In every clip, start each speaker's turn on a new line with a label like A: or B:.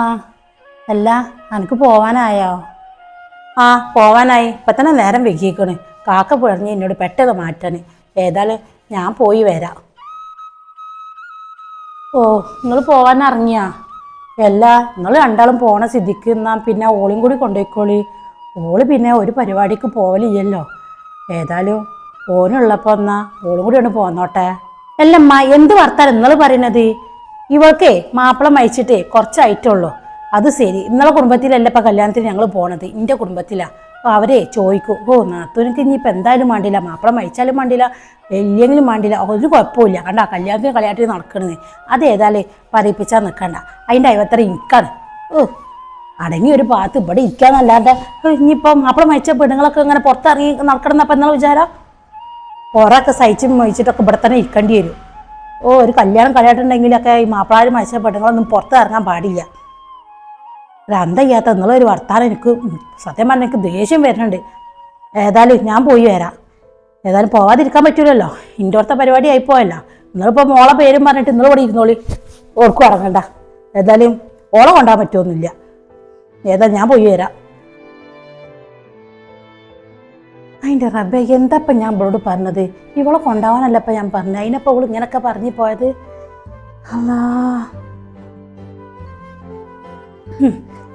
A: ആ അല്ല അനക്ക് പോവാനായോ? ആ പോവാനായി. ഇപ്പം തന്നെ നേരം വെക്കിക്കണ് കാക്ക പറഞ്ഞ് എന്നോട് പെട്ടെന്ന് മാറ്റാൻ ഏതായാലും ഞാൻ പോയി വരാം. ഓ നിങ്ങൾ പോവാൻ ഇറങ്ങിയാ? അല്ല നിങ്ങൾ രണ്ടാളും പോണ സ്ഥിതിക്ക് എന്നാ പിന്നെ ഓളും കൂടി കൊണ്ടുപോയിക്കോളി ഓൾ പിന്നെ ഒരു പരിപാടിക്ക് പോവലില്ലല്ലോ. ഏതായാലും ഓനുള്ളപ്പോൾ എന്നാ ഓളും കൂടി ഒന്ന് പോന്നോട്ടെ. അല്ലമ്മ എന്ത് വർത്താനം നിങ്ങൾ പറയണത്? ഇവൾക്കേ മാപ്പിളം അയച്ചിട്ടേ കുറച്ചായിട്ടുള്ളൂ. അത് ശരി. ഇന്നലെ കുടുംബത്തിലല്ല ഇപ്പം കല്യാണത്തിന് ഞങ്ങൾ പോണത്? എന്റെ കുടുംബത്തിലാണ് അപ്പോൾ അവരെ ചോദിക്കും. ഓ നാത്തൂനക്ക് ഇനിയിപ്പോൾ എന്തായാലും വേണ്ടില്ല മാപ്പിളം അയച്ചാലും വേണ്ടില്ല വലിയെങ്കിലും വേണ്ടില്ല ഒരു കുഴപ്പമില്ല കണ്ട കല്യാണത്തിന് കളിയാട്ടി നടക്കണത്. അത് ഏതായാലും പറയിപ്പിച്ചാൽ നിൽക്കണ്ട അതിന്റെ അയവത്ര ഇനിക്കാണ് ഓ അടങ്ങി ഒരു ഭാഗത്ത് ഇവിടെ ഇരിക്കാന്നല്ലാണ്ട്. ഇനിയിപ്പം മാപ്പിളം അയച്ച പെണ്ണുങ്ങളൊക്കെ ഇങ്ങനെ പുറത്തിറങ്ങി നടക്കണം എന്നപ്പം എന്നുള്ള വിചാരം? പുറമൊക്കെ സഹിച്ചും മയിച്ചിട്ടൊക്കെ ഇവിടെ തന്നെ ഇരിക്കേണ്ടി വരും. ഓ ഒരു കല്യാണം കളിയാട്ടുണ്ടെങ്കിലൊക്കെ ഈ മാപ്പിളാർ മത്സ്യ പെണ്ണുങ്ങളൊന്നും പുറത്ത് ഇറങ്ങാൻ പാടില്ല. ഒരു അന്തയ്യാത്ത എന്നുള്ളൊരു വർത്താനം എനിക്ക് സത്യം പറഞ്ഞാൽ എനിക്ക് ദേഷ്യം വരുന്നുണ്ട്. ഏതായാലും ഞാൻ പോയി വരാം. ഏതായാലും പോവാതിരിക്കാൻ പറ്റൂലല്ലോ. ഇന്റോർത്തെ പരിപാടി ആയിപ്പോയല്ലോ. നിങ്ങളിപ്പോൾ മോളെ പേരും പറഞ്ഞിട്ട് നിങ്ങൾ ഇവിടെ ഇരുന്നോളി. ഓർക്കും ഇറങ്ങണ്ട. ഏതായാലും ഓളെ കൊണ്ടാൻ പറ്റുമൊന്നുമില്ല ഏതായാലും ഞാൻ പോയി വരാം. അതിന്റെ റബ്ബെ എന്താപ്പം ഞാൻ ഇവളോട് പറഞ്ഞത്? ഇവളെ കൊണ്ടാവാനല്ല ഇപ്പം ഞാൻ പറഞ്ഞത് അതിനപ്പോൾ അവൾ ഇങ്ങനൊക്കെ പറഞ്ഞു പോയത്? അല്ലാ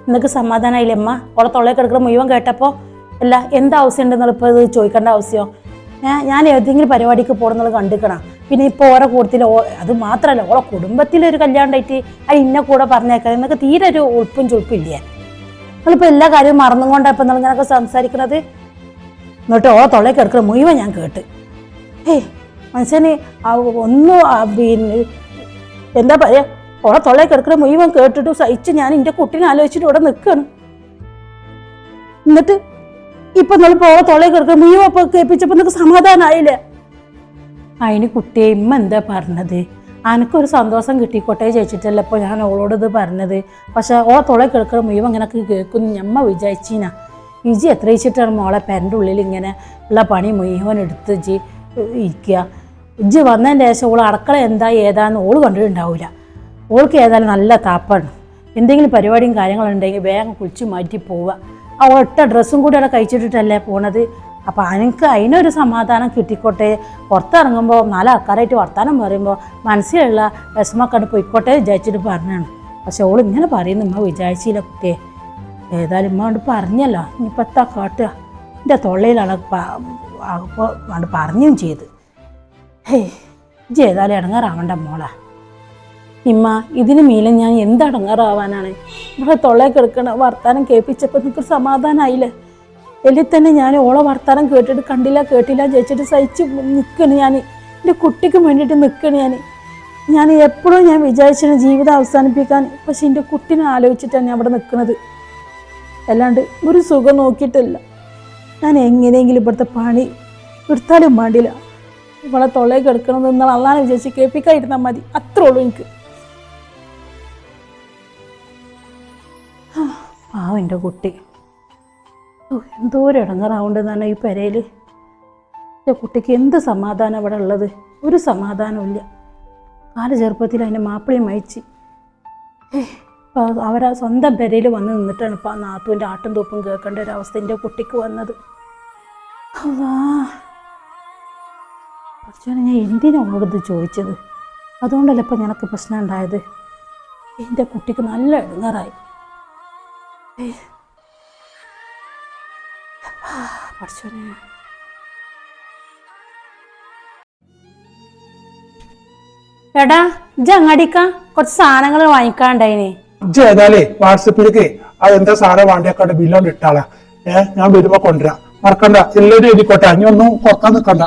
A: നിങ്ങൾക്ക് സമാധാനമായില്ലേ അമ്മ? ഓളെ തൊള്ളയിൽ കിടക്കുന്ന മുഴുവൻ കേട്ടപ്പോൾ അല്ല എന്ത് ആവശ്യം ഉണ്ടെന്നുള്ള ഇപ്പോൾ ഇത് ചോദിക്കേണ്ട ആവശ്യമോ ഞാൻ ഞാൻ ഏതെങ്കിലും പരിപാടിക്ക് പോകണമെന്നുള്ളത് കണ്ടിക്കണം. പിന്നെ ഇപ്പോൾ ഓരോ കൂട്ടത്തിൽ അത് മാത്രമല്ല ഓളെ കുടുംബത്തിലൊരു കല്യാണം ഉണ്ടായിട്ട് അത് ഇന്ന കൂടെ പറഞ്ഞേക്കാം എന്നൊക്കെ തീരെ ഒരു ഉൾപ്പും ചുൾപ്പും ഇല്ല? നിങ്ങളിപ്പോൾ എല്ലാ കാര്യവും മറന്നുകൊണ്ടാണ് ഇപ്പം നിങ്ങൾ ഇങ്ങനെയൊക്കെ സംസാരിക്കുന്നത് എന്നിട്ട് ഓ തൊള്ളയിൽ കിടക്കുന്ന മുഴുവൻ ഞാൻ കേട്ട്. ഏയ് മനുഷ്യന് ഒന്നും പിന്നെ എന്താ പറയാ? ഓ തൊള്ളയിൽ കിടക്കുന്ന മുഴുവൻ കേട്ടിട്ട് സഹിച്ച് ഞാൻ എന്റെ കുട്ടീനെ ആലോചിച്ചിട്ട് ഇവിടെ നിൽക്കുകയാണ് എന്നിട്ട് ഇപ്പൊ നിങ്ങൾ ഓ തൊള്ളയിൽ കിടക്കുന്ന മുഴുവൻ ഇപ്പൊ കേൾപ്പിച്ചപ്പോൾ നിങ്ങൾക്ക് സമാധാനമായില്ലേ അതിന് കുട്ടിയെ ഇമ്മ എന്താ പറഞ്ഞത്? അനക്കൊരു സന്തോഷം കിട്ടിക്കോട്ടെ ചോദിച്ചിട്ടല്ല ഇപ്പോൾ ഞാൻ ഓളോട് ഇത് പറഞ്ഞത്. പക്ഷേ ഓ തൊള്ളയിൽ കിടക്കുന്ന മുഴുവൻ ഇങ്ങനൊക്കെ കേൾക്കുന്നു. ഞമ്മ വിചാരിച്ചീനാ. ഇജി എത്രയിച്ചിട്ടാണ് മോളെ പെരന്റെ ഉള്ളിൽ ഇങ്ങനെ ഉള്ള പണി മുഴുവൻ എടുത്ത് ഇജി ഇരിക്കുക? ഇജ് വന്നതിന്റെ ശേഷം ഓൾ അടക്കള എന്താ ഏതാന്ന് ഓൾ കണ്ടിട്ടുണ്ടാവില്ല ഓൾക്ക് ഏതായാലും നല്ല താപ്പാണ്. എന്തെങ്കിലും പരിപാടിയും കാര്യങ്ങളുണ്ടെങ്കിൽ വേഗം കുളിച്ച് മാറ്റി പോവുക. ആ ഒട്ട ഡ്രസ്സും കൂടി അവിടെ കഴിച്ചിട്ടിട്ടല്ലേ പോണത്? അപ്പോൾ എനിക്ക് അതിനൊരു സമാധാനം കിട്ടിക്കോട്ടെ. പുറത്തിറങ്ങുമ്പോൾ നാല് ആൾക്കാരായിട്ട് വർത്താനം പറയുമ്പോൾ മനസ്സിലുള്ള വിഷമൊക്കെ പോയിക്കോട്ടെ വിചാരിച്ചിട്ട് പറഞ്ഞാണ് പക്ഷെ ഓൾ ഇങ്ങനെ പറയുന്നു ഉമ്മ വിചാരിച്ചില്ല കുട്ടിയെ. ഏതായാലും ഉമ്മ കൊണ്ട് പറഞ്ഞല്ലോ. ഇനിയിപ്പോൾ എത്താ കാട്ടുക. എന്റെ തൊള്ളയിലാണ് അപ്പോൾ കൊണ്ട് പറഞ്ഞും ചെയ്ത്. ഹേ ഇജ്ജ് ഏതായാലും ഇടങ്ങാറാവണ്ട മോളെ. ഇമ്മ ഇതിന് മീലെ ഞാൻ എന്ത് ഇടങ്ങാറാവാനാണ്? ഇവിടെ തൊള്ളയിൽ കിടക്കണ വർത്താനം കേൾപ്പിച്ചപ്പോൾ നിങ്ങൾക്ക് സമാധാനമായില്ലേ എല്ലിൽ തന്നെ ഞാൻ ഓളെ വർത്താനം കേട്ടിട്ട് കണ്ടില്ല കേട്ടില്ല ജയിച്ചിട്ട് സഹിച്ച് നിൽക്കണ് ഞാൻ. എന്റെ കുട്ടിക്ക് വേണ്ടിയിട്ട് നിൽക്കണ് ഞാൻ. ഞാൻ എപ്പോഴും ഞാൻ വിചാരിച്ചിരുന്നു ജീവിതം അവസാനിപ്പിക്കാൻ. പക്ഷെ എന്റെ കുട്ടീനെ ആലോചിച്ചിട്ടാണ് ഞാൻ അവിടെ നിൽക്കുന്നത് അല്ലാണ്ട് ഒരു സുഖം നോക്കിയിട്ടില്ല. ഞാൻ എങ്ങനെയെങ്കിലും ഇവിടുത്തെ പണി എടുത്താലും വേണ്ടില്ല ഇവളെ തൊള്ളയിൽ കിടക്കണം എന്നാൽ അള്ളാനെ വിചാരിച്ച് കേൾപ്പിക്കാതിരുന്നാൽ മതി. അത്രേ ഉള്ളൂ എനിക്ക്. ആ, എന്റെ കുട്ടി. ഓ ഇടങ്ങറാവുണ്ട് തന്നെ ഈ പെരയിൽ എന്റെ കുട്ടിക്ക് എന്ത് സമാധാനം അവിടെ ഉള്ളത്? ഒരു സമാധാനമില്ല കാല ചെറുപ്പത്തിൽ അതിന്റെ മാപ്പിളയും മയച്ച് ഏ ഇപ്പം അവരാ സ്വന്തം പെരയിൽ വന്ന് നിന്നിട്ടാണ് ഇപ്പോൾ ആ നാത്തുവിന്റെ ആട്ടും തൂപ്പും കേൾക്കേണ്ട ഒരു അവസ്ഥ എന്റെ കുട്ടിക്ക് വന്നത്. അല്ലാ ഞാൻ എന്തിനാ അവളോട് ചോദിച്ചത്? അതുകൊണ്ടല്ല ഇപ്പം ഞങ്ങൾക്ക് പ്രശ്നം ഉണ്ടായത്? എന്റെ കുട്ടിക്ക് നല്ല പഠിച്ചോനെ എടാ ഇജ്ജ് അങ്ങാടിക്ക. കുറച്ച് സാധനങ്ങൾ വാങ്ങിക്കാണ്ടായിനെ
B: ഇജ്ജ് ഏതായാലേ വാട്സപ്പിലേക്ക് അതെന്താ സാറേ വേണ്ടിയൊക്കെ ബില്ലോണ്ട് ഇട്ടാളാ. ഏഹ് ഞാൻ വരുമ്പോ കൊണ്ടുവരാം. മറക്കണ്ട. എല്ലാവരും എഴുതിക്കോട്ടെ. ഇനി ഒന്നും കുറയ്ക്കാൻ നിക്കണ്ട.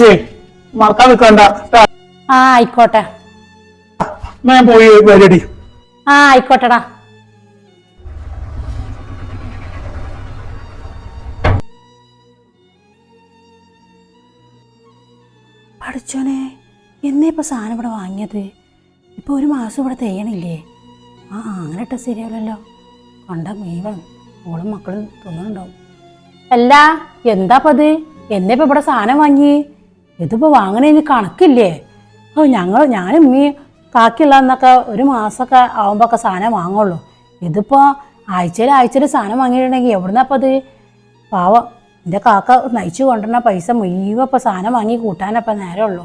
B: ജേ മറക്കാൻ നിക്കണ്ട.
A: ആ ആയിക്കോട്ടെ.
B: ഞാൻ പോയി വരടി.
A: ആ ആയിക്കോട്ടെടാ. പഠിച്ചോനെ എന്നേ ഇപ്പൊ സാധനം ഇവിടെ വാങ്ങിയത്? ഇപ്പൊ ഒരു മാസം ഇവിടെ തെയ്യണില്ലേ ആ അങ്ങനെ ഇട്ട ശരിയാവില്ലല്ലോ. കണ്ട മീവൻ ഓളും മക്കളും തിന്നുന്നുണ്ടാവും. അല്ല എന്താപ്പത് എന്നെ ഇപ്പൊ ഇവിടെ സാധനം വാങ്ങി ഇതിപ്പോ വാങ്ങണേന് കണക്കില്ലേ? ഓ ഞങ്ങൾ ഞാനും മീ കാക്കിയുള്ള എന്നൊക്കെ ഒരു മാസമൊക്കെ ആവുമ്പോഴൊക്കെ സാധനം വാങ്ങുള്ളൂ. ഇതിപ്പോ ആഴ്ചയിൽ ആഴ്ചയിൽ സാധനം വാങ്ങിയിട്ടുണ്ടെങ്കിൽ എവിടുന്നപ്പം അത്? പാവം എന്റെ കാക്ക നയിച്ചു കൊണ്ടുവരുന്ന പൈസ മുഴുവൻ ഇപ്പൊ സാധനം വാങ്ങി കൂട്ടാനപ്പം നേരമുള്ളൂ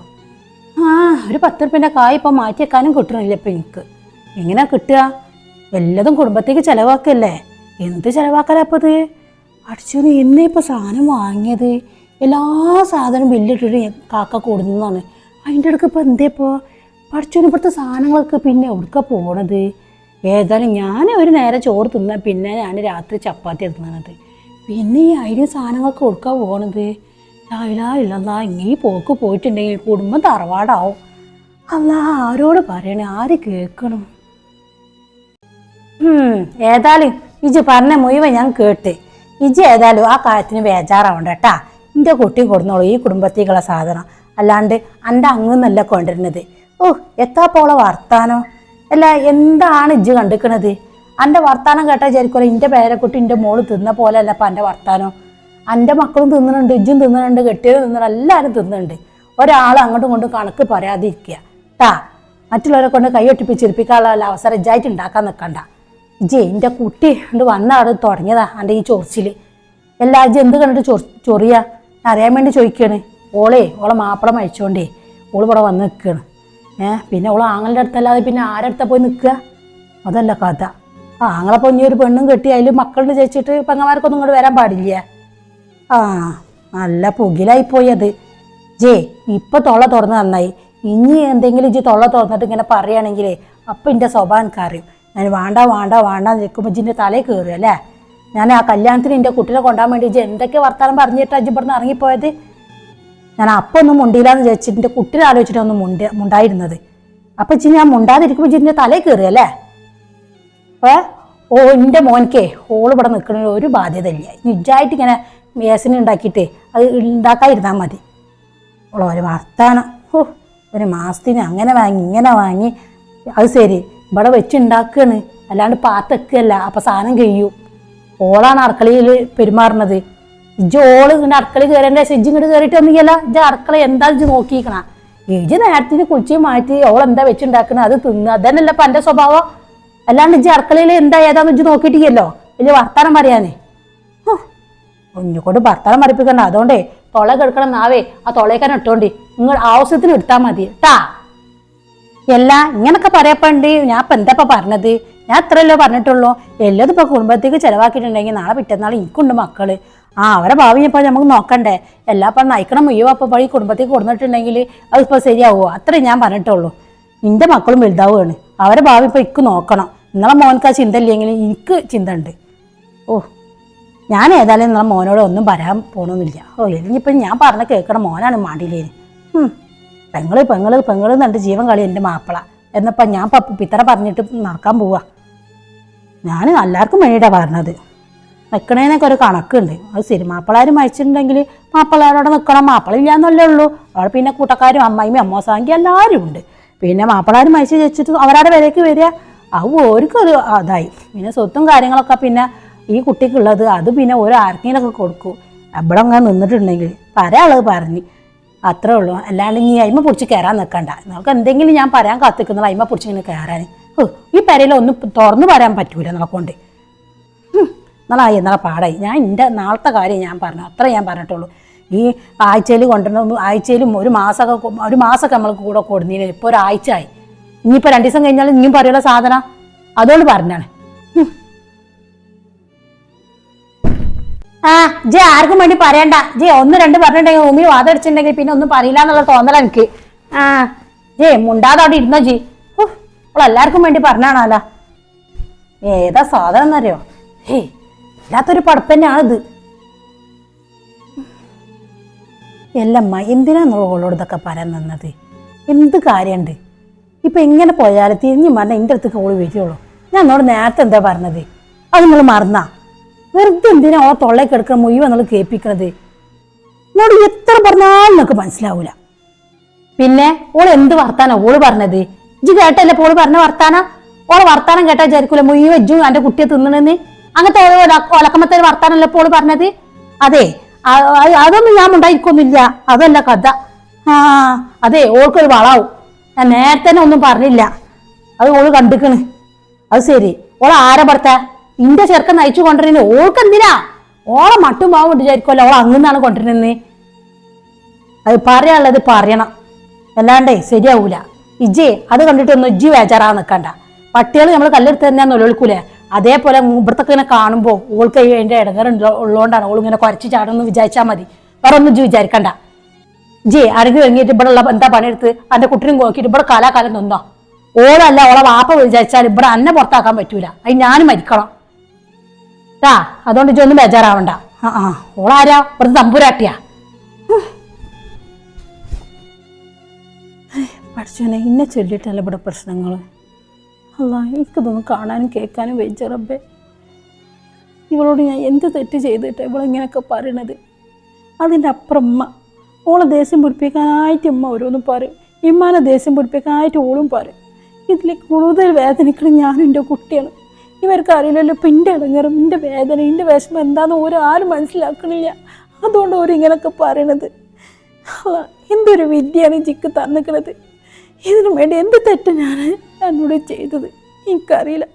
A: ആ ഒരു പത്ത് റുപ്യന്റെ കായ് ഇപ്പം മാറ്റി വെക്കാനും കിട്ടണില്ല ഇപ്പം എനിക്ക്. എങ്ങനെയാ കിട്ടുക? വല്ലതും കുടുംബത്തേക്ക് ചിലവാക്കല്ലേ? എന്ത് ചിലവാക്കലാ അപ്പം ഇത്? അടിച്ചത് എന്നേ ഇപ്പം സാധനം വാങ്ങിയത്. എല്ലാ സാധനവും ബില്ലിട്ടിട്ട് കാക്ക കൂടുന്നതാണ്. അതിന്റെ ഇടയ്ക്ക് ഇപ്പം എന്തേ ഇപ്പോൾ പഠിച്ചോന് ഇപ്പോഴത്തെ സാധനങ്ങൾക്ക് പിന്നെ എവിടുക്ക പോണത്? ഏതായാലും ഞാൻ ഒരു നേരം ചോറ് തിന്നാൽ പിന്നെ ഞാൻ രാത്രി ചപ്പാത്തി തിന്നണത് പിന്നെ ഈ അരി സാധനങ്ങൾക്ക് കൊടുക്കാൻ പോണത്? ഇല്ലല്ലാ ഇങ്ങനെ പോക്ക് പോയിട്ടുണ്ടെങ്കിൽ കുടുംബം തറവാടാവും. അല്ല ആരോട് പറയണേ? ആര് കേൾക്കണം? ഏതായാലും ഇജ് പറഞ്ഞ മുഴുവൻ ഞാൻ കേട്ട്. ഇജ് ഏതായാലും ആ കാര്യത്തിന് ബേജാറാവണ്ട കേട്ടാ. എന്റെ കുട്ടി കൊടുന്നോളൂ ഈ കുടുംബത്തേക്കുള്ള സാധനം. അല്ലാണ്ട് എന്റെ അങ്ങുന്നല്ല കൊണ്ടിരുന്നത് ഓ എത്താ പോളെ വർത്താനോ? അല്ല എന്താണ് ഇജ്ജ് കണ്ടിക്കണത്? എന്റെ വർത്താനം കേട്ടാൽ വിചാരിക്കുമല്ലോ എന്റെ പേരക്കുട്ടി എന്റെ മോൾ തിന്ന പോലെ അല്ല അപ്പം എന്റെ വർത്താനോ. എന്റെ മക്കളും തിന്നുന്നുണ്ട് ഇജ്ജും തിന്നുന്നുണ്ട് കെട്ടിയത് തിന്നുന്നുണ്ട് എല്ലാവരും തിന്നുന്നുണ്ട്. ഒരാൾ അങ്ങോട്ടും ഇങ്ങോട്ടും കണക്ക് പറയാതിരിക്കുക. ട്ടാ മറ്റുള്ളവരെ കൊണ്ട് കൈയൊട്ടിപ്പിച്ചിരിപ്പിക്കാനുള്ള അവസരം ഇജ്ജായിട്ട് ഉണ്ടാക്കാൻ നിൽക്കണ്ട ഇജി എന്റെ കുട്ടി ഉണ്ട് വന്ന അവിടെ തുടങ്ങിയതാ എന്റെ ഈ ചൊറിച്ചിൽ എല്ലാ ഇജ്ജി എന്ത് കണ്ടിട്ട് ചൊറി ചൊറിയ? അറിയാൻ വേണ്ടി ചോദിക്കുകയാണ് ഓളേ ഓളെ മാപ്പിളം മരിച്ചോണ്ടേ ഓൾ ഇവിടെ വന്ന് നിൽക്കുകയാണ് ഏഹ് പിന്നെ ഓൾ ആങ്ങളുടെ അടുത്തല്ലാതെ പിന്നെ ആരടുത്താ പോയി നിൽക്കുക അതല്ല കഥ. ആങ്ങളെ പൊഞ്ഞൊരു പെണ്ണും കെട്ടി അതിൽ മക്കളുടെ ജയിച്ചിട്ട് പെങ്ങന്മാർക്കൊന്നും ഇങ്ങോട്ട് വരാൻ പാടില്ല. ആ നല്ല പുകിലായി പോയി അത് ജേ ഇപ്പൊ തൊള്ള തുറന്ന് നന്നായി. ഇനി എന്തെങ്കിലും ഇജ്ജ് തൊള്ള തുറന്നിട്ട് ഇങ്ങനെ പറയുകയാണെങ്കിലേ അപ്പം എന്റെ സ്വഭാവം ഞാൻ വേണ്ട വേണ്ട വേണ്ട നിൽക്കുമ്പോൾ ഇജ്ജിന്റെ തലയിൽ കയറും അല്ലേ? ഞാൻ ആ കല്യാണത്തിന് എന്റെ കുട്ടിനെ കൊണ്ടാൻ വേണ്ടി ഇജ്ജ് എന്തൊക്കെ വർത്താനം പറഞ്ഞിട്ടാണ് ഇജ്ജ് ഇവിടുന്ന് ഇറങ്ങിപ്പോയത്? ഞാൻ അപ്പം ഒന്നും മുണ്ടിയില്ലാന്ന് വിചാരിച്ചിട്ട് എന്റെ കുട്ടിനെ ആലോചിച്ചിട്ട് ഒന്ന് മുണ്ട മുണ്ടായിരുന്നത്. അപ്പം ഇജ്ജ് ഞാൻ മുണ്ടാതിരിക്കുമ്പോൾ ഇജ്ജിന്റെ തലയിൽ കയറുക അല്ലേ? ഓ എന്റെ മോനിക്കേ ഓൾ ഇവിടെ നിൽക്കുന്ന ഒരു ബാധ്യത ഇല്ല നിജായിട്ട് ഇങ്ങനെ മേസിന് ഉണ്ടാക്കിയിട്ട് അത് ഉണ്ടാക്കാതിരുന്നാൽ മതി. ഉള്ള ഒരു വർത്താനം. ഓ ഒരു മാസത്തിന് അങ്ങനെ വാങ്ങി ഇങ്ങനെ വാങ്ങി. അത് ശരി ഇവിടെ വെച്ചുണ്ടാക്കുകയാണ് അല്ലാണ്ട് പാത്തെക്കുകയല്ല അപ്പം സാധനം കഴിയൂ. ഓളാണ് അടുക്കളയിൽ പെരുമാറുന്നത്. ഇജ്ജ് ഓൾ ഇങ്ങനെ അടുക്കളയിൽ കയറേണ്ട ഇജ്ജ് ഇങ്ങോട്ട് കയറിയിട്ട് ഒന്നുമില്ല ഇജ്ജ് അടുക്കള എന്താ ഇജ്ജ് നോക്കിക്കണ ഇജ്ജ് നേരത്തിന് കുളിച്ച് മാറ്റി ഓൾ എന്താ വെച്ചുണ്ടാക്കണത് അത് തിന്നുക അതന്നല്ല അപ്പം എന്റെ സ്വഭാവം. അല്ലാണ്ട് ഇജ്ജ് അടുക്കളയിൽ എന്താ ഏതാന്ന് ഇജ്ജ് നോക്കിയിട്ടില്ലല്ലോ? വലിയ വർത്താനം പറയാനേ. കുഞ്ഞുകൊണ്ട് ഭർത്താവ് മറിപ്പിക്കണ്ട അതുകൊണ്ടേ തൊള കെടുക്കണം നാവേ. ആ തൊളയേക്കാൻ ഇട്ടോണ്ടി. നിങ്ങൾ ആവശ്യത്തിന് എടുത്താൽ മതി. ട്ടാ. അല്ല ഇങ്ങനൊക്കെ പറയപ്പണ്ട് ഞാൻ ഇപ്പം എന്താ ഇപ്പം പറഞ്ഞത്? ഞാൻ അത്രയല്ലോ പറഞ്ഞിട്ടുള്ളൂ. എല്ലാം ഇപ്പം കുടുംബത്തേക്ക് ചിലവാക്കിയിട്ടുണ്ടെങ്കിൽ നാളെ പിറ്റന്നാൾ എനിക്കുണ്ട് മക്കൾ. ആ അവരെ ഭാവി ഇപ്പോൾ നമുക്ക് നോക്കണ്ടേ. എല്ലാ ഇപ്പം നയിക്കണം മുയ്യോ അപ്പം വഴി കുടുംബത്തേക്ക് കൊടുത്തിട്ടുണ്ടെങ്കിൽ അതിപ്പോൾ ശരിയാവുമോ അത്രേ ഞാൻ പറഞ്ഞിട്ടുള്ളൂ. എന്റെ മക്കളും വലുതാവുകയാണ്. അവരെ ഭാവി ഇപ്പോൾ എനിക്ക് നോക്കണം. നിങ്ങളെ മോനക്ക് ആ ചിന്ത ഇല്ലെങ്കിൽ എനിക്ക് ചിന്ത ഉണ്ട്. ഓ. ഞാൻ ഏതായാലും നിങ്ങളെ മോനോട് ഒന്നും പറയാൻ പോണൊന്നുമില്ല. ഓ ഇനിയിപ്പം ഞാൻ പറഞ്ഞ കേൾക്കണം മോനാണ് മാണ്ടിയിലേന് പെങ്ങൾ പെങ്ങൾ പെങ്ങൾ എന്നുണ്ട് ജീവൻ കളി എന്റെ മാപ്പിള. എന്നപ്പം ഞാൻ പിത്തറ പറഞ്ഞിട്ട് നടക്കാൻ പോവാ. ഞാൻ എല്ലാവർക്കും വേണ്ടിയിട്ടാണ് പറഞ്ഞത്. നിൽക്കണേനൊക്കെ ഒരു കണക്കുണ്ട്. അത് ശരി മാപ്പിളാരും അയച്ചിട്ടുണ്ടെങ്കിൽ മാപ്പിളാരോടെ നിൽക്കണം മാപ്പിള ഉള്ളൂ. അവിടെ പിന്നെ കൂട്ടക്കാരും അമ്മായിയും അമ്മോസാങ്കി എല്ലാവരും ഉണ്ട്. പിന്നെ മാപ്പിളാരും അയച്ച് വെച്ചിട്ട് അവരുടെ വിലയ്ക്ക് വരിക. അത് ഓർക്കൊരു അതായി. പിന്നെ സ്വത്തും കാര്യങ്ങളൊക്കെ പിന്നെ ഈ കുട്ടിക്കുള്ളത് അത് പിന്നെ ഓരോ ആർക്കെങ്കിലൊക്കെ കൊടുക്കും. അവിടെ അങ്ങനെ നിന്നിട്ടുണ്ടെങ്കിൽ പറയാനുള്ളത് പറഞ്ഞ്. അത്രേ ഉള്ളൂ. അല്ലാണ്ട് നീ അയിമ പൊടിച്ച് കയറാൻ നിൽക്കണ്ട. നമുക്ക് എന്തെങ്കിലും ഞാൻ പറയാൻ കാത്തിക്കുന്നത് അയിമ പൊടിച്ച് ഇങ്ങനെ കയറാൻ ഈ പെരയിൽ ഒന്നും തുറന്നു പറയാൻ പറ്റൂല നമ്മളെ കൊണ്ട്. എന്നാളായി എന്നാളെ പാടായി. ഞാൻ എന്റെ നാളത്തെ കാര്യം ഞാൻ പറഞ്ഞു. അത്ര ഞാൻ പറഞ്ഞിട്ടുള്ളൂ. ഈ ആഴ്ചയിൽ കൊണ്ടുവന്ന ആഴ്ചയിലും ഒരു മാസമൊക്കെ ഒരു മാസമൊക്കെ നമ്മൾ കൂടെ കൊടുന്നില്ല ഇപ്പോൾ ഒരാഴ്ച ആയി ഇനിയിപ്പോൾ രണ്ട് ദിവസം കഴിഞ്ഞാൽ ഇനിയും പറയുള്ള സാധന? അതുകൊണ്ട് പറഞ്ഞാണ്. ആ ജെ ആർക്കും വേണ്ടി പറയണ്ട. ജെ ഒന്ന് രണ്ട് പറഞ്ഞിട്ടുണ്ടെങ്കിൽ ഉമ്മി വാതടിച്ചിട്ടുണ്ടെങ്കിൽ പിന്നെ ഒന്നും പറയില്ല എന്നുള്ള തോന്നല എനിക്ക്. ആ ജെ മുണ്ടാതെ അവിടെ ഇരുന്നോ ജി? അവൾ എല്ലാവർക്കും വേണ്ടി പറഞ്ഞാണല്ല ഏതാ സാധനം എന്നറിയോ? ഹേ ഇല്ലാത്തൊരു പടപ്പന്നെയാണിത് എല്ലമ്മ എന്തിനാന്നുള്ള ഓളോട് ഇതൊക്കെ പറയാൻ നിന്നത്? എന്ത് കാര്യമുണ്ട് ഇപ്പൊ എങ്ങനെ പോയാലും തിരിഞ്ഞു പറഞ്ഞാൽ എന്റെ അടുത്തേക്ക് ഓൾ വരികയുള്ളൂ ഞാൻ എന്നോട് നേരത്തെ എന്താ പറഞ്ഞത്? അത് നിങ്ങൾ മറന്നാ? വെറുതെ എന്തിനാ ആ തൊള്ളയിൽ കിടക്കുന്ന മുഴുവൻ നമ്മൾ കേൾപ്പിക്കണത്? എന്നോട് എത്ര പറഞ്ഞാലും നമുക്ക് മനസ്സിലാവൂല. പിന്നെ ഓൾ എന്ത് വർത്താനാ ഓൾ പറഞ്ഞത്? ഇജ്ജ് കേട്ടല്ലേ ഓൾ പറഞ്ഞ വർത്താന? ഓളെ വർത്താനം കേട്ടാ വിചാരിക്കൂല മുഴുവൻ ഇജ്ജും എന്റെ കുട്ടിയെ തിന്നണെന്ന്? അങ്ങനത്തെ ഒലക്കമത്തെ വർത്താനല്ലേ ഓൾ പറഞ്ഞത്? അതെ അതൊന്നും ഞാൻ ഉണ്ടായിരിക്കൊന്നുമില്ല അതല്ല കഥ. ആ അതെ ഓൾക്കൊരു വളാവും. ഞാൻ നേരത്തെ തന്നെ ഒന്നും പറഞ്ഞില്ല. അത് ഓൾ കണ്ടിക്കണ്. അത് ശരി. ഓളെ ആരെ ഭർത്ത ഇന്റെ ചെറുക്കൻ നയിച്ചു കൊണ്ടുവരുന്നത് ഓൾക്ക് എന്തിനാ ഓളെ മട്ടും പാവം വിചാരിക്കുമല്ലോ ഓളെ അങ്ങനാണ് കൊണ്ടിരുന്നത് അത് പറയാനുള്ളത് പറയണം. അല്ലാണ്ടേ ശരിയാവൂല. ഇജ്ജേ അത് കണ്ടിട്ടൊന്നും ഇജ്ജി വേജാറാ നിൽക്കണ്ട. പട്ടികൾ നമ്മൾ കല്ലെടുത്ത് തന്നെ നൊലൊളിക്കൂലേ. അതേപോലെ ഇവിടത്തൊക്കെ ഇങ്ങനെ കാണുമ്പോൾ ഓൾക്ക് അതിന്റെ ഇടങ്ങറുണ്ടോ ഉള്ളതുകൊണ്ടാണ് ഓൾ ഇങ്ങനെ കുറച്ച് ചാടുമെന്ന് വിചാരിച്ചാൽ മതി. വേറെ ഒന്നും ഇജ്ജി വിചാരിക്കണ്ട. ജി ആരെങ്കിലും ഇറങ്ങിയിട്ട് ഇവിടെ ഉള്ള എന്താ പണിയെടുത്ത് എന്റെ കുട്ടിനും നോക്കിയിട്ട് ഇവിടെ കാലാകാലം നിന്നോ? ഓളല്ല ഓളെ വാപ്പ വിചാരിച്ചാൽ ഇവിടെ അന്നെ പുറത്താക്കാൻ പറ്റൂല. അത് ഞാൻ മരിക്കണം. ട്ടാ അതുകൊണ്ട് ഇജൊന്നും ബേജാറാവണ്ട. ആ ആ ഓളാരാ? ഇവിടുത്തെ തമ്പുരാട്ടിയാ. പഠിച്ചോനെ ഇന്നെ ചൊല്ലിയിട്ടല്ല ഇവിടെ പ്രശ്നങ്ങൾ അല്ല എനിക്കിതൊന്നും കാണാനും കേൾക്കാനും വെച്ചറബേ ഇവളോട് ഞാൻ എന്ത് തെറ്റ് ചെയ്തിട്ട് ഇവളിങ്ങനെയൊക്കെ പറയണത്? അതിന്റെ അപ്പുറം ഉമ്മ. ഓളെ ദേഷ്യം പിടിപ്പിക്കാനായിട്ട് ഉമ്മ ഓരോന്നും പറയും. ഇമ്മാനെ ദേശം പിടിപ്പിക്കാനായിട്ട് ഓളും പറയും. ഇതിൽ കൂടുതൽ വേദനിക്കണം ഞാനും എന്റെ കുട്ടിയാണ്. ഇവർക്ക് അറിയില്ലല്ലോ ഇപ്പം എന്റെ ഇടങ്ങറും എന്റെ വേദന എന്റെ വിഷമം എന്താണെന്ന് ഓരോ ആരും മനസ്സിലാക്കണില്ല. അതുകൊണ്ട് ഓരോ ഇങ്ങനെയൊക്കെ പറയണത്. എന്തൊരു വിദ്യയാണ് ജിക്ക് തന്നിക്കണത്. ഇതിനു വേണ്ടി എന്ത് തെറ്റ് ഞാൻ എന്നോട് ചെയ്തത്? എനിക്കറിയില്ല.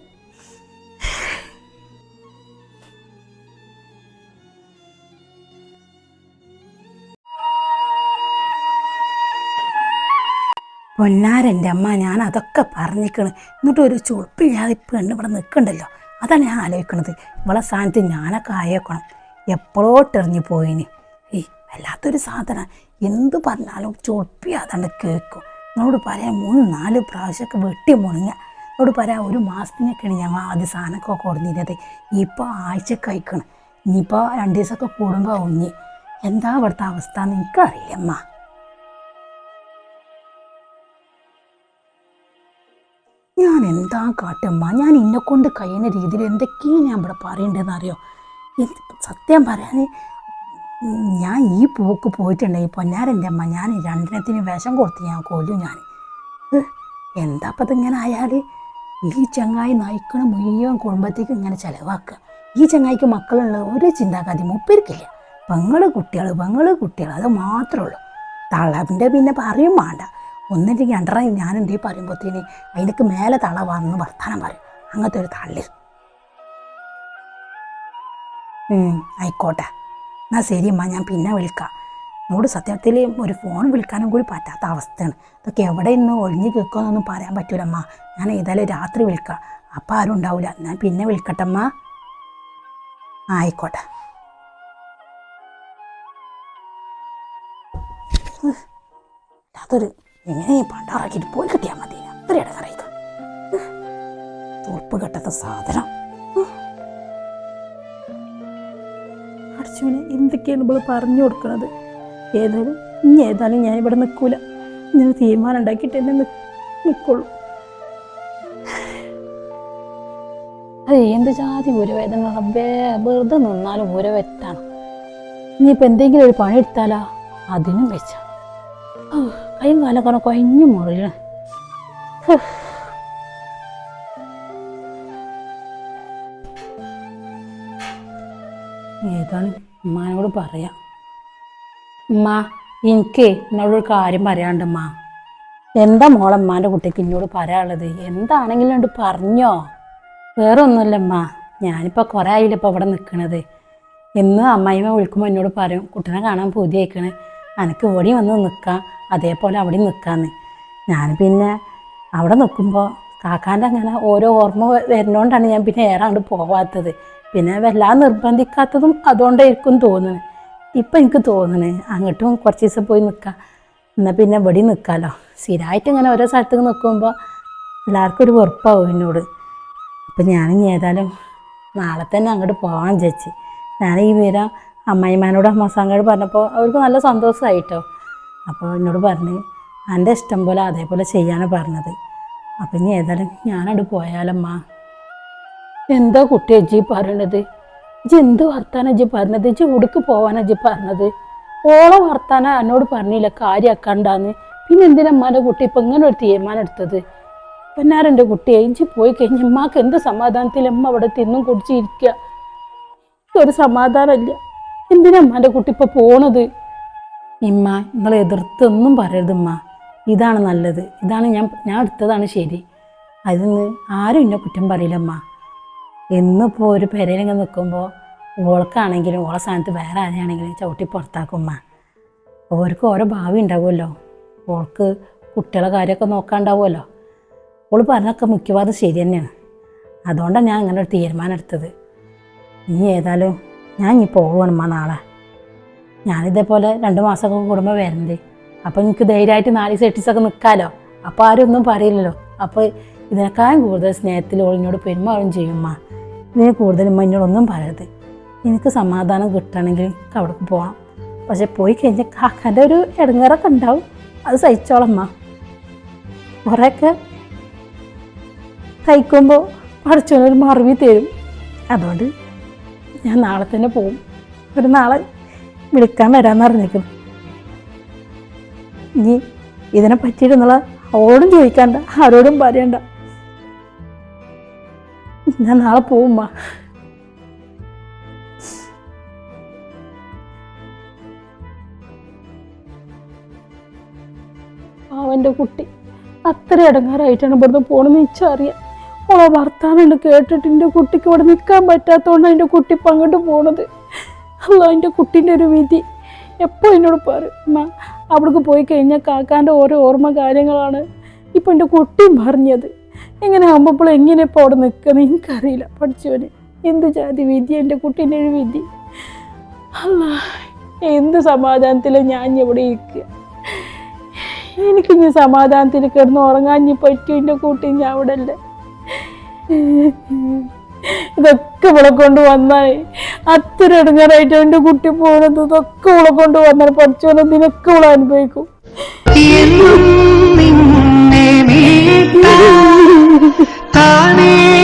A: പൊന്നാരെന്റെ അമ്മ ഞാൻ അതൊക്കെ പറഞ്ഞിക്കണ്. എന്നിട്ട് ഒരു ചുളുപ്പില്ലാതെ പെണ്ണ് ഇവിടെ നിൽക്കണ്ടല്ലോ. അതാണ് ഞാൻ ആലോചിക്കണത്. ഇവളെ സ്ഥാനത്ത് ഞാനൊക്കെ ആയേക്കണം. എപ്പോഴോട്ടെറിഞ്ഞു പോയിന്. ഏയ് വല്ലാത്തൊരു സാധനം. എന്ത് പറഞ്ഞാലും ചുളുപ്പിയാതാണ്ട് കേൾക്കും. എന്നോട് പറയാം മൂന്ന് നാല് പ്രാവശ്യമൊക്കെ വെട്ടി മുണങ്ങ. എന്നോട് പറയാം ഒരു മാസത്തിനൊക്കെയാണ് ഞങ്ങൾ ആദ്യ സാധനമൊക്കെ കൊടുത്തിരുന്നത് ഇപ്പോൾ ആഴ്ച കഴിക്കണം ഇനിയിപ്പോൾ രണ്ട് ദിവസമൊക്കെ കൂടുമ്പോൾ ഉഞ്ഞി എന്താ ഇവിടുത്തെ അവസ്ഥ എന്ന് എനിക്കറിയില്ല ഞാൻ എന്താ കാട്ടമ്മ ഞാൻ എന്നെ കൊണ്ട് കഴിയുന്ന രീതിയിൽ എന്തൊക്കെയാണ് ഞാൻ ഇവിടെ പറയേണ്ടതെന്ന് അറിയോ സത്യം പറയാൻ ഞാൻ ഈ പോക്ക് പോയിട്ടുണ്ടെങ്കിൽ പൊന്നാരന്റെ അമ്മ ഞാൻ രണ്ടിനത്തിന് വിഷം കൊടുത്ത് ഞാൻ കൊല്ലും ഞാൻ എന്താ അപ്പം ഇങ്ങനെ ആയാൽ ഈ ചങ്ങായി നയിക്കണ മുഴുവൻ കുടുംബത്തേക്ക് ഇങ്ങനെ ചിലവാക്കുക. ഈ ചങ്ങായിക്ക് മക്കളുള്ള ഒരു ചിന്താഗതി മുപ്പരിക്കില്ല പെങ്ങൾ കുട്ടികൾ പെങ്ങൾ കുട്ടികൾ അത് മാത്രമേ ഉള്ളൂ. തളവിന്റെ പിന്നെ പറയും വേണ്ട ഒന്നില്ലെങ്കിൽ രണ്ടര ഞാൻ എന്തേ പറയുമ്പോഴത്തേന് അതിനൊക്കെ മേലെ തളവാണെന്ന് വർത്താനം പറയും. അങ്ങനത്തെ ഒരു തള്ളി. ആയിക്കോട്ടെ. എന്നാ ശരി അമ്മ ഞാൻ പിന്നെ വിളിക്കാം. എന്നോട് സത്യത്തിൽ ഒരു ഫോൺ വിളിക്കാനും കൂടി പറ്റാത്ത അവസ്ഥയാണ്. ഇതൊക്കെ എവിടെ നിന്ന് ഒഴിഞ്ഞ് കേൾക്കുമെന്നൊന്നും പറയാൻ പറ്റൂലമ്മ ഞാൻ ഏതായാലും രാത്രി വിളിക്കാം. അപ്പം ആരും ഉണ്ടാവില്ല. ഞാൻ പിന്നെ വിളിക്കട്ടെ അമ്മ. ആ, ആയിക്കോട്ടെ. അതൊരു എങ്ങനെ പണ്ടാറാക്കിയിട്ട് പോയി കിട്ടിയാൽ മതി. അത്രയാണ് ഇടങ്ങറിയിക്ക ഉറപ്പ് കെട്ടാത്ത സാധനം. അടച്ചുവിനെ എന്തൊക്കെയാണ് ഇവൾ പറഞ്ഞു കൊടുക്കുന്നത് ഏതായാലും ഇനി ഏതായാലും ഞാൻ ഇവിടെ നിൽക്കൂല. ഞാൻ തീരുമാനം ഉണ്ടാക്കിയിട്ട് എന്നെ നിൽക്കുള്ളൂ അത് എന്ത് ജാതി ഊരവേദന വെറുതെ നിന്നാലും ഊരവെറ്റാണ് ഇനിയിപ്പോൾ എന്തെങ്കിലും ഒരു പണി എടുത്താലാ അതിനും വെച്ച. കൈയും കാലൊക്കെ കൊഞ്ഞു മുറിയണ ഏതാണ് ഉമ്മാനോട് പറയാം. ഉമ്മ എനിക്ക് എന്നോടൊരു കാര്യം പറയാണ്ടുമ്മ എന്താ മോളെ ഉമ്മാന്റെ കുട്ടിക്ക് എന്നോട് പറയാനുള്ളത്? എന്താണെങ്കിലും ഉണ്ട് പറഞ്ഞോ. വേറെ ഒന്നുമില്ലമ്മ ഞാനിപ്പോൾ കുറേ ആയില്ല ഇപ്പോൾ ഇവിടെ നിൽക്കണത് എന്ന് അമ്മായിമ്മ വിളിക്കുമ്പോൾ എന്നോട് പറയും കുട്ടനെ കാണാൻ പൂതിയായിക്കണ്. എനിക്ക് ഇവിടെ വന്ന് നിൽക്കാം അതേപോലെ അവിടെ നിൽക്കാന്ന് ഞാൻ പിന്നെ അവിടെ നിൽക്കുമ്പോൾ കാക്കാന്റെ അങ്ങനെ ഓരോ ഓർമ്മ വരുന്നതുകൊണ്ടാണ് ഞാൻ പിന്നെ ഏറെ അങ്ങോട്ട് പോവാത്തത്. പിന്നെ വല്ലാതെ നിർബന്ധിക്കാത്തതും അതുകൊണ്ടായിരിക്കും തോന്നുന്നത് ഇപ്പം എനിക്ക് തോന്നണേ അങ്ങോട്ടും കുറച്ച് ദിവസം പോയി നിൽക്കാം എന്നാൽ പിന്നെ ഇവിടെ നിൽക്കാമല്ലോ സ്ഥിരമായിട്ട് ഇങ്ങനെ ഓരോ സ്ഥലത്തേക്ക് നിൽക്കുമ്പോൾ എല്ലാവർക്കും ഒരു വെറുപ്പാവും എന്നോട്. അപ്പം ഞാൻ ഏതായാലും നാളെ തന്നെ അങ്ങോട്ട് പോകാൻ ചേച്ചി ഞാൻ ഈ വിവരം അമ്മായിമാനോട് അമ്മസാങ്കോട് പറഞ്ഞപ്പോൾ അവർക്ക് നല്ല സന്തോഷമായിട്ടോ. അപ്പോൾ എന്നോട് പറഞ്ഞ് എന്റെ ഇഷ്ടം പോലെ അതേപോലെ ചെയ്യാനാണ് പറഞ്ഞത്. അപ്പം ഇനി ഏതായാലും ഞാനോട് പോയാലമ്മ. എന്താ കുട്ടി അജ്ജി പറയണത്? ഇജ്ജ് എന്ത് വർത്താനം അജ്ജി പറഞ്ഞത്? ഇജ്ജ് ഉടുക്ക് പോവാനാ അജ്ജി പറഞ്ഞത്? ഓളെ വർത്താനം എന്നോട് പറഞ്ഞില്ല കാര്യമാക്കണ്ടാന്ന് പിന്നെ എന്തിനാ അമ്മാന്റെ കുട്ടി ഇപ്പം ഇങ്ങനെ ഒരു തീരുമാനം എടുത്തത്? പിന്നാരെന്റെ കുട്ടി? അഞ്ചി പോയി കഴിഞ്ഞ് അമ്മയ്ക്ക് എന്ത് സമാധാനത്തിൽ അമ്മ അവിടെ തിന്നും കുടിച്ചിരിക്കുക ഒരു സമാധാനമില്ല എന്തിനാ അമ്മാന്റെ കുട്ടി ഇപ്പൊ പോണത്? ഇമ്മ നിങ്ങൾ എതിർത്തൊന്നും പറയരുത് ഇമ്മ ഇതാണ് നല്ലത്. ഇതാണ് ഞാൻ ഞാൻ എടുത്തതാണ് ശരി. അതിന്ന് ആരും എന്നെ കുറ്റം പറയില്ലമ്മ എന്നിപ്പോൾ ഒരു പെരയിലങ്ങ് നിൽക്കുമ്പോൾ ഓൾക്കാണെങ്കിലും ഓളെ സ്ഥാനത്ത് വേറെ ആരെയാണെങ്കിലും ചവിട്ടി പുറത്താക്കുമ്മ ഓർക്ക് ഓരോ ഭാവി ഉണ്ടാവുമല്ലോ. ഓൾക്ക് കുട്ടികളെ കാര്യമൊക്കെ നോക്കാണ്ടാവുമല്ലോ. ഓൾ പറഞ്ഞൊക്കെ മിക്കവാറും ശരി തന്നെയാണ്. അതുകൊണ്ടാണ് ഞാൻ അങ്ങനെ ഒരു തീരുമാനം എടുത്തത്. ഇനി ഏതായാലും ഞാൻ ഇനി പോവുകയാണമ്മ നാളെ. ഞാനിതേപോലെ രണ്ട് മാസമൊക്കെ കൂടുമ്പോൾ വരുന്നത്. അപ്പോൾ എനിക്ക് ധൈര്യമായിട്ട് നാല് സെറ്റിസൊക്കെ നിൽക്കാമല്ലോ അപ്പോൾ ആരും ഒന്നും പറയില്ലല്ലോ. അപ്പോൾ ഇതിനേക്കാളും കൂടുതൽ സ്നേഹത്തിൽ ഓളിനോട് പെരുമാറും ചെയ്യുമ്മ. ഇതിന് കൂടുതൽ ഉമ്മ എന്നോടൊന്നും പറയരുത്. എനിക്ക് സമാധാനം കിട്ടണമെങ്കിൽ എനിക്ക് അവിടേക്ക് പോകണം പക്ഷെ പോയി കഴിഞ്ഞാൽ കാക്കാന്റെ ഒരു ഇടങ്ങേറൊക്കെ ഉണ്ടാവും. അത് സഹിച്ചോളമ്മ. കുറേയൊക്കെ തയ്ക്കുമ്പോൾ പഠിച്ചോനൊരു മറവി തരും. അതുകൊണ്ട് ഞാൻ നാളെ തന്നെ പോവും. ഒരു നാളെ വിളിക്കാൻ വരാമെന്ന് അറിഞ്ഞേക്കും. ഇനി ഇതിനെ പറ്റിയിട്ടുള്ള ആരോടും ചോദിക്കണ്ട ആരോടും പറയണ്ട. ഞാൻ നാളെ പോവുമ്മ അവന്റെ കുട്ടി അത്ര ഇടങ്ങാറായിട്ടാണ് ഇവിടുന്ന് പോണെന്ന് വെച്ചറിയാം ഓളെ വർത്താനുണ്ട് കേട്ടിട്ട് എന്റെ കുട്ടിക്ക് ഇവിടെ നിൽക്കാൻ പറ്റാത്തതുകൊണ്ടാണ് എന്റെ കുട്ടി ഇപ്പം അങ്ങോട്ട് പോണത്. അല്ല എന്റെ കുട്ടീന്റെ ഒരു വിധി. എപ്പോൾ എന്നോട് പറയും അവിടേക്ക് പോയി കഴിഞ്ഞാൽ കാക്കാന്റെ ഓരോ ഓർമ്മ കാര്യങ്ങളാണ് ഇപ്പം എന്റെ കുട്ടിയും പറഞ്ഞത്. എങ്ങനെ ആകുമ്പോൾ എങ്ങനെ ഇപ്പോൾ അവിടെ നിൽക്കുന്നത് എനിക്കറിയില്ല പഠിച്ചവന്. എന്ത് ജാതി വിധി എന്റെ കുട്ടീന്റെ ഒരു വിധി. അല്ല എന്ത് സമാധാനത്തിലും ഞാൻ ഇവിടെ ഇരിക്കുക എനിക്കിനി സമാധാനത്തിൽ കിടന്ന് ഉറങ്ങാൻ ഇനി പറ്റും എന്റെ കൂട്ടി? ഞാൻ അവിടെ അല്ലേ. ഇതൊക്കെ ഇവിടെ കൊണ്ട് വന്നായി. അത്ര ഇടങ്ങാറായിട്ട് എന്റെ കുട്ടി പോണത് ഇതൊക്കെ ഇവിടെ കൊണ്ട് വന്നാൽ പഠിച്ചോനെ ഇതിനൊക്കെ ഇവിടെ അനുഭവിക്കും.
C: താനേ